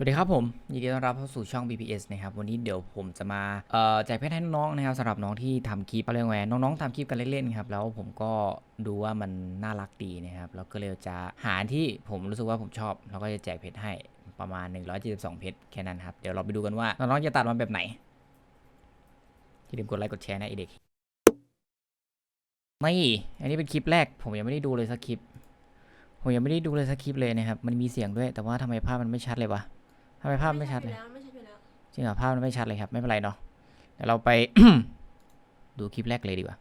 สวัสดีครับผมยินดีต้อนรับเข้าสู่ช่อง BPS นะครับวันนี้เดี๋ยวผมจะมาแจกเพชรให้น้องๆนะครับสำหรับน้องที่ทำคลิปอะไรแหวนน้องๆทำคลิปกันเล่นๆครับแล้วผมก็ดูว่ามันน่ารักดีนะครับแล้วก็เลยจะหาที่ผมรู้สึกว่าผมชอบ แล้วก็จะแจกเพชรให้ประมาณ 172 เพชรแค่นั้นครับเดี๋ยวเราไปดูกันว่าน้องๆจะตัดมาแบบไหนอย่าลืมกดไลค์กดแชร์นะไอเด็กนี่อันนี้เป็นคลิปแรก ผมยังไม่ได้ดูเลยสักคลิป ผมยังไม่ได้ดูเลยสักคลิปเลยนะครับมันมีเสียงด้วยแต่ว่าทำไมภาพมันไม่ชัดเลยวะ ทำไมภาพไม่ชัดเลยไม่ชัดอยู่แล้วจริงเหรอภาพมันไม่ชัดเลยครับ ไม่เป็นไรเนาะเดี๋ยวเราไป ดูคลิปแรกเลยดีกว่า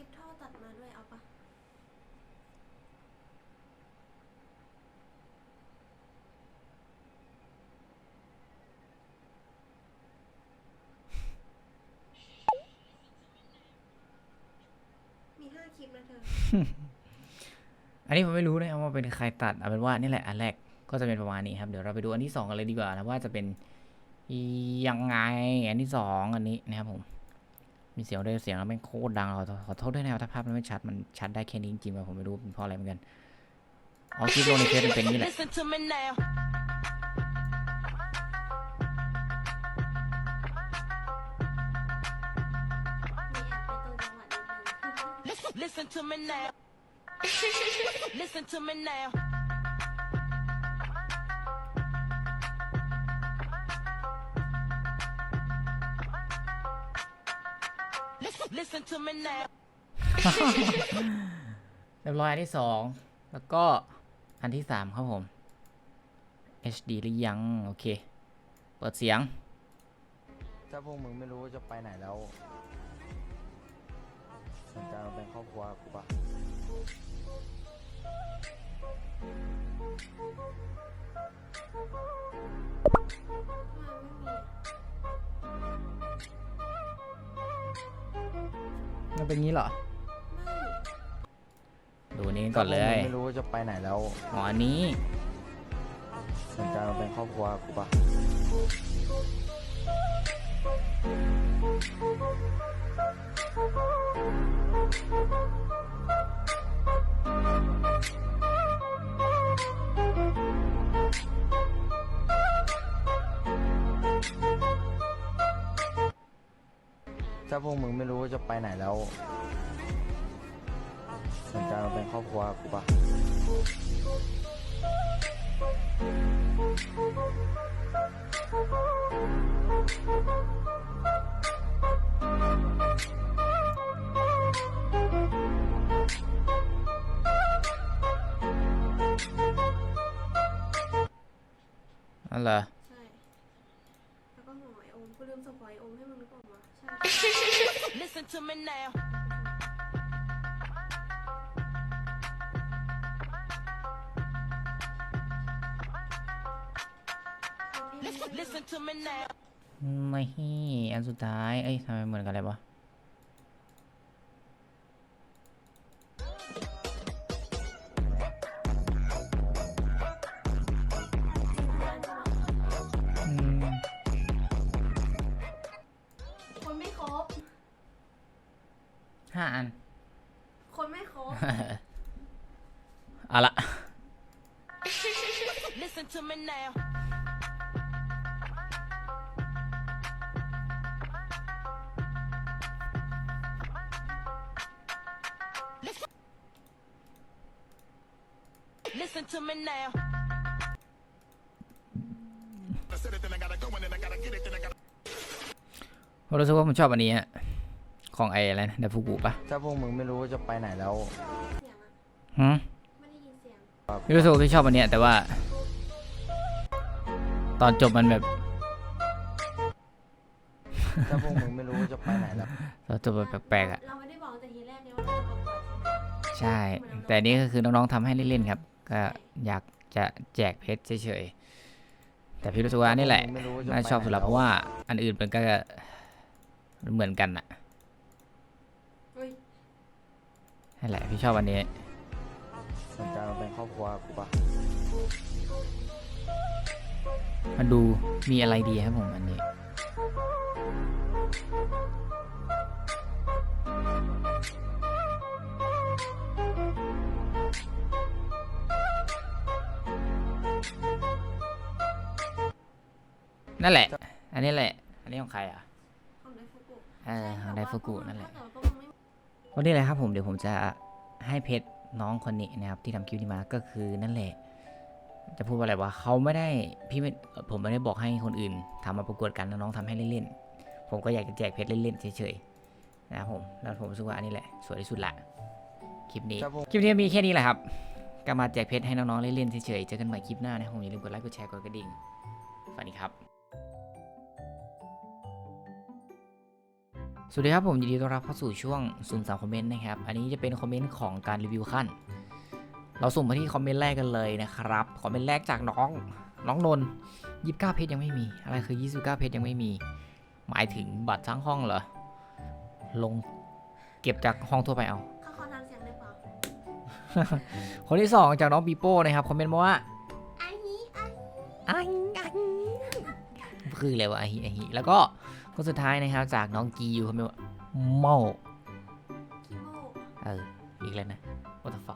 ลิปท่อตัดมาด้วยเอาปะมีห้าคลิปนะเธอ อันนี้ผมไม่รู้นะว่าเป็นใครตัดเอาเป็นว่านี่แหละอันแรกก็จะเป็นประมาณนี้ครับ เดี๋ยวเราไปดูอันที่สองกันเลยดีกว่านะว่าจะเป็นยังไง อันที่สองอันนี้นะครับผม มีเสียงด้วยเสียงแล้วแม่งโคตรดังขอโทษขอโทษด้วยนะครับถ้าภาพมันไม่ชัดมันชัดได้แค่นี้จริงๆว่ะผมไม่รู้เป็นเพราะอะไรเหมือนกันอ๋อคลิปลงในเฟซมันเป็นอย่างนี้แหละ Listen to me now. มีแอบไปตรงจังหวัดนิดนึง Listen to me now. Listen to me now. 'Listen to me now. เรียบร้อยอันที่สองแล้วก็อันที่สามครับผม HD หรือยัง โอเค เปิดเสียง ถ้าพวกมึงไม่รู้ว่าจะไปไหนแล้วสนใจมาเป็นครอบครัวกูปะ มันเป็นงี้เหรอ ดูอันนี้ก่อนเลถ้าพวกมึยงไม่รู้ว่าจะไปไหนแล้วหมออันนี้ สนใจมาเป็นครอบครัวกูปะ ถ้าพวกมึงไม่รู้ว่าจะไปไหนแล้วสนใจมาเป็นครอบครัวกูปะนั่นเหรอใช่ แล้วก็หอยโอมกูลืมส่งหอยโอมให้มึง Listen to me now. เอาพี่ไม่ได้ Listen to me now. ไม่อันสุดท้าย เอ้ยทำไมเหมือนกันเลยวะ ห้าอัน คนไม่ครบเอาละ Listen to me now. Listen to me now. ผมรู้สึกว่าผมชอบอันนี้ฮะ ของไอ้อะไรนะเดฟูกุปะถ้าพวกมึงไม่รู้ว่าจะไปไหนแล้วเสียงอะหืมไม่ได้ยินเสียงไม่รู้สึกว่าพี่ชอบอันเนี้ยแต่ว่า ตอนจบมันแบบถ้าพวกมึงไม่รู้ว่าจะไปไหนแล้วตอนจบมันแปลกๆอะเราไม่ได้บอกแต่ทีแรกเลยว่าเราจะประกวดใช่ไหมใช่แต่อันนี้ก็คือน้องๆทำให้เล่นๆครับ ก็อยากจะแจกเพชรเฉยๆแต่พี่รู้สึกว่าอันนี่แหละถ้าพวกมึงไม่รู้ว่าจะน่าชอบไปสุดไหนละเพราะว่าอันอื่นมันก็เหมือนกันอะ เฮ้ย นั่นแหละพี่ชอบอันนี้สนใจมาเป็นครอบครัวกูปะมันดูมีอะไรดีครับผมอันนี้ นั่นแหละ อันนี้แหละ อันนี้ของใครอะ ของไดฟุกุเออของไดฟุกุนั่นแหละ ถ้าเกิดว่าพ วกมึงไม่วันนี้เลยครับผมเดี๋ยวผมจะให้เพชรน้องคนนี้นะครับที่ทำคลิปนี้มาก็คือนั่นแหละ จะพูดว่าอะไรวะเขาไม่ได้พี่ไม่เอ่อผมไม่ได้บอกให้คนอื่นทำมาประกวดกันนะน้องทำให้เล่นๆผมก็อยากจะแจกเพชรเล่นๆเฉยๆนะครับผมแล้วผมรู้สึกว่าอันนี้แหละสวยที่สุดละคลิปนี้ถ้าพวกคลิปนี้มีแค่นี้แหละครับก็มาแจกเพชรให้น้องๆเล่นๆเฉยๆเจอกันใหม่คลิปหน้านะครับผมอย่าลืมกดไลค์กดแชร์กดกระดิ่งสวัสดีครับ สวัสดีครับผมยินดีต้อนรับเข้าสู่ช่วงสุ่มสามคอมเมนต์นะครับ อันนี้จะเป็นคอมเมนต์ของการรีวิวขั้น เราสุ่มมาที่คอมเมนต์แรกกันเลยนะครับ คอมเมนต์แรกจากน้องน้องนนยี่สิบเก้าเพจยังไม่มี อะไรคือยี่สิบเก้าเพจยังไม่มี หมายถึงบัตรทั้งห้องเหรอ ลงเก็บจากห้องทั่วไปเอา เขาเขาทำเสียงได้เปล่าคนที่สองจากน้องปีโป้นะครับคอมเมนต์มาว่าไอ้นี้ไอ้อังอัง คืออะไรวะอาฮิอาฮิแล้วก็คนสุดท้ายนะครับจากน้องกียูคอมเมนต์ว่าเมาคิโมเอออีกแล้วนะ what the fuck